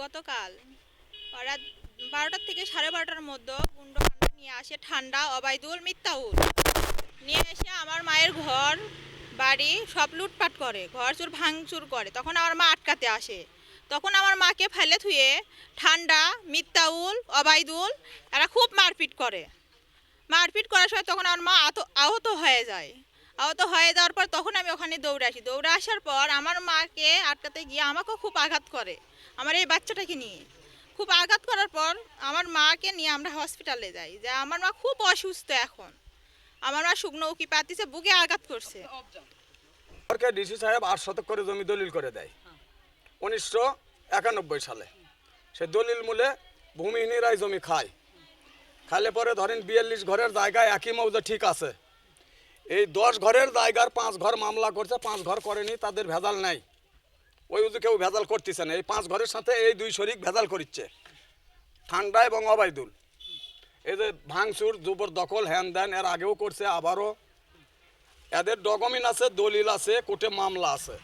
গতকাল রাত বারোটার থেকে সাড়ে বারোটার মধ্যে গুন্ড নিয়ে আসে ঠান্ডা অবায়দুল মিত্তাউল। নিয়ে এসে আমার মায়ের ঘর, বাড়ি সব লুটপাট করে, ঘর চুর, ভাঙচুর করে। তখন আমার মা আটকাতে আসে। তখন আমার মাকে ফেলে থুয়ে ঠান্ডা, মিত্তাউল অবায়দুল এরা খুব মারপিট করে। মারপিট করার সময় তখন আমার মা আহত হয়ে যায়। আহত হয়ে যাওয়ার পর তখন আমি ওখানে দৌড়ে আসি। দৌড়ে আসার পর আমার মাকে আটকাতে গিয়ে আমাকেও খুব আঘাত করে, আমার এই বাচ্চাটাকে নিয়ে। খুব আঘাত করার পর আমার মাকে নিয়ে আমরা হসপিটালে যাই। যে আমার মা খুব অসুস্থ এখন। আমার মা শুকনো উকি পাতিছে, বুকে আঘাত করছে। সরকার ডিসি সাহেব আট শতক করে জমি দলিল করে দেয়। উনিশশো একানব্বই সালে। সে দলিল মূলে ভূমিহীনরাই জমি খায়। খালে পরে ধরেন বিয়াল্লিশ ঘরের জায়গায় একই মৌজা ঠিক আছে। এই দশ ঘরের জায়গার পাঁচ ঘর মামলা করছে, পাঁচ ঘর করেনি, তাদের ভেজাল নাই। ওই উজু কেউ ভেজাল করতেছে না। এই পাঁচ ঘরের সাথে এই দুই শরিক ভেজাল করিচ্ছে। ঠান্ডা এবং অবায়দুল এই যে ভাঙচুর জবর দখল হ্যান দেন এর আগেও করছে, আবারও। এদের ডকুমেন্ট আছে, দলিল আছে, কোর্টে মামলা আছে।